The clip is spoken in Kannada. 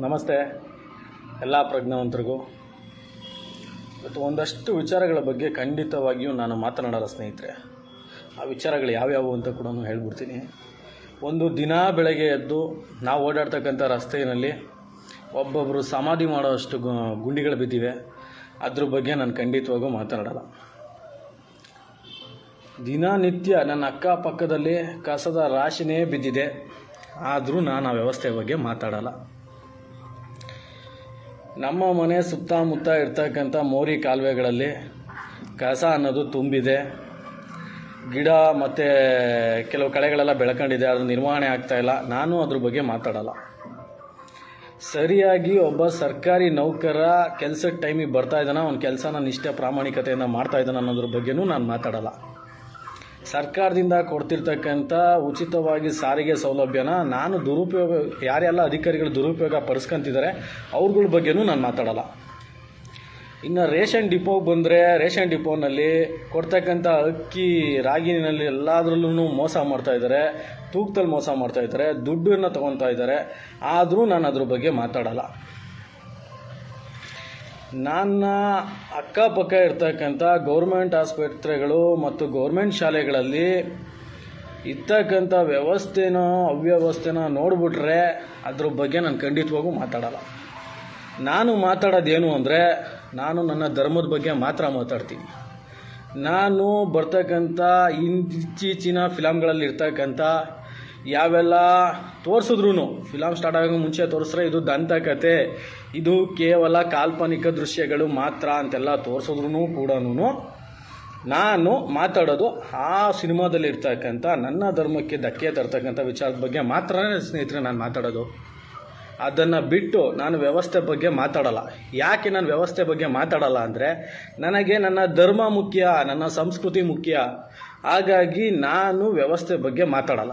ನಮಸ್ತೆ, ಎಲ್ಲ ಪ್ರಜ್ಞಾವಂತರಿಗೂ. ಇವತ್ತು ಒಂದಷ್ಟು ವಿಚಾರಗಳ ಬಗ್ಗೆ ಖಂಡಿತವಾಗಿಯೂ ನಾನು ಮಾತನಾಡೋರ ಸ್ನೇಹಿತರೆ. ಆ ವಿಚಾರಗಳು ಯಾವ್ಯಾವು ಅಂತ ಕೂಡ ಹೇಳ್ಬಿಡ್ತೀನಿ. ಒಂದು ದಿನ ಬೆಳಗ್ಗೆ ಎದ್ದು ನಾವು ಓಡಾಡ್ತಕ್ಕಂಥ ರಸ್ತೆಯಲ್ಲಿ ಒಬ್ಬೊಬ್ಬರು ಸಮಾಧಿ ಮಾಡೋವಷ್ಟು ಗುಂಡಿಗಳು ಬಿದ್ದಿವೆ. ಅದ್ರ ಬಗ್ಗೆ ನಾನು ಖಂಡಿತವಾಗೂ ಮಾತನಾಡೋಲ್ಲ. ದಿನನಿತ್ಯ ನನ್ನ ಅಕ್ಕಪಕ್ಕದಲ್ಲಿ ಕಸದ ರಾಶಿನೇ ಬಿದ್ದಿದೆ. ಆದರೂ ನಾನು ಆ ವ್ಯವಸ್ಥೆ ಬಗ್ಗೆ ಮಾತಾಡಲ್ಲ. ನಮ್ಮ ಮನೆ ಸುತ್ತಮುತ್ತ ಇರ್ತಕ್ಕಂಥ ಮೋರಿ ಕಾಲುವೆಗಳಲ್ಲಿ ಕಸ ಅನ್ನೋದು ತುಂಬಿದೆ. ಗಿಡ ಮತ್ತು ಕೆಲವು ಕಳೆಗಳೆಲ್ಲ ಬೆಳ್ಕೊಂಡಿದೆ, ಅದು ನಿರ್ವಹಣೆ ಆಗ್ತಾಯಿಲ್ಲ ನಾನು ಅದ್ರ ಬಗ್ಗೆ ಮಾತಾಡಲ್ಲ. ಸರಿಯಾಗಿ ಒಬ್ಬ ಸರ್ಕಾರಿ ನೌಕರ ಕೆಲಸದ ಟೈಮಿಗೆ ಬರ್ತಾ ಇದ್ದಾನ, ಅವ್ನ ಕೆಲಸನ ನಿಷ್ಠೆ ಪ್ರಾಮಾಣಿಕತೆಯಿಂದ ಮಾಡ್ತಾ ಇದ್ದಾನೆ ಅನ್ನೋದ್ರ ಬಗ್ಗೆನೂ ನಾನು ಮಾತಾಡಲ್ಲ. ಸರ್ಕಾರದಿಂದ ಕೊಡ್ತಿರ್ತಕ್ಕಂಥ ಉಚಿತವಾಗಿ ಸಾರಿಗೆ ಸೌಲಭ್ಯನ ನಾನು ದುರುಪಯೋಗ ಯಾರೆಲ್ಲ ಅಧಿಕಾರಿಗಳು ದುರುಪಯೋಗ ಪಡಿಸ್ಕೊಂತಿದ್ದಾರೆ ಅವ್ರಗಳ ಬಗ್ಗೆನೂ ನಾನು ಮಾತಾಡಲ್ಲ. ಇನ್ನು ರೇಷನ್ ಡಿಪೋಗೆ ಬಂದರೆ, ರೇಷನ್ ಡಿಪೋನಲ್ಲಿ ಕೊಡ್ತಕ್ಕಂಥ ಅಕ್ಕಿ, ರಾಗಿನಲ್ಲಿ ಎಲ್ಲದರಲ್ಲೂ ಮೋಸ ಮಾಡ್ತಾಯಿದ್ದಾರೆ ತೂಕದಲ್ಲಿ ಮೋಸ ಮಾಡ್ತಾಯಿದ್ದಾರೆ ದುಡ್ಡನ್ನು ತೊಗೊತಾ ಇದ್ದಾರೆ ಆದರೂ ನಾನು ಅದ್ರ ಬಗ್ಗೆ ಮಾತಾಡಲ್ಲ. ನನ್ನ ಅಕ್ಕಪಕ್ಕ ಇರ್ತಕ್ಕಂಥ ಗೌರ್ಮೆಂಟ್ ಆಸ್ಪತ್ರೆಗಳು ಮತ್ತು ಗೌರ್ಮೆಂಟ್ ಶಾಲೆಗಳಲ್ಲಿ ಇರ್ತಕ್ಕಂಥ ವ್ಯವಸ್ಥೆನೋ ಅವ್ಯವಸ್ಥೆನೋ ನೋಡಿಬಿಟ್ರೆ ಅದ್ರ ಬಗ್ಗೆ ನಾನು ಖಂಡಿತವಾಗೂ ಮಾತಾಡಲ್ಲ. ನಾನು ಮಾತಾಡೋದೇನು ಅಂದರೆ ನಾನು ನನ್ನ ಧರ್ಮದ ಬಗ್ಗೆ ಮಾತ್ರ ಮಾತಾಡ್ತೀನಿ. ನಾನು ಬರ್ತಕ್ಕಂಥ ಇತ್ತೀಚಿನ ಫಿಲಮ್ಗಳಲ್ಲಿ ಇರ್ತಕ್ಕಂಥ ಯಾವೆಲ್ಲ ತೋರಿಸಿದ್ರು ಫಿಲಮ್ ಸ್ಟಾರ್ಟ್ ಆಗೋ ಮುಂಚೆ ತೋರಿಸ್ರೆ ಇದು ದಂತಕತೆ. ಇದು ಕೇವಲ ಕಾಲ್ಪನಿಕ ದೃಶ್ಯಗಳು ಮಾತ್ರ ಅಂತೆಲ್ಲ ತೋರಿಸಿದ್ರು ಕೂಡ ನಾನು ಮಾತಾಡೋದು ಆ ಸಿನಿಮಾದಲ್ಲಿ ಇರ್ತಕ್ಕಂಥ, ನನ್ನ ಧರ್ಮಕ್ಕೆ ಧಕ್ಕೆ ತರ್ತಕ್ಕಂಥ ವಿಚಾರದ ಬಗ್ಗೆ ಮಾತ್ರನೇ ಸ್ನೇಹಿತರೆ ನಾನು ಮಾತಾಡೋದು. ಅದನ್ನು ಬಿಟ್ಟು ನಾನು ವ್ಯವಸ್ಥೆ ಬಗ್ಗೆ ಮಾತಾಡಲ್ಲ. ಯಾಕೆ ನಾನು ವ್ಯವಸ್ಥೆ ಬಗ್ಗೆ ಮಾತಾಡಲ್ಲ ಅಂದರೆ, ನನಗೆ ನನ್ನ ಧರ್ಮ ಮುಖ್ಯ, ನನ್ನ ಸಂಸ್ಕೃತಿ ಮುಖ್ಯ. ಹಾಗಾಗಿ ನಾನು ವ್ಯವಸ್ಥೆ ಬಗ್ಗೆ ಮಾತಾಡಲ್ಲ.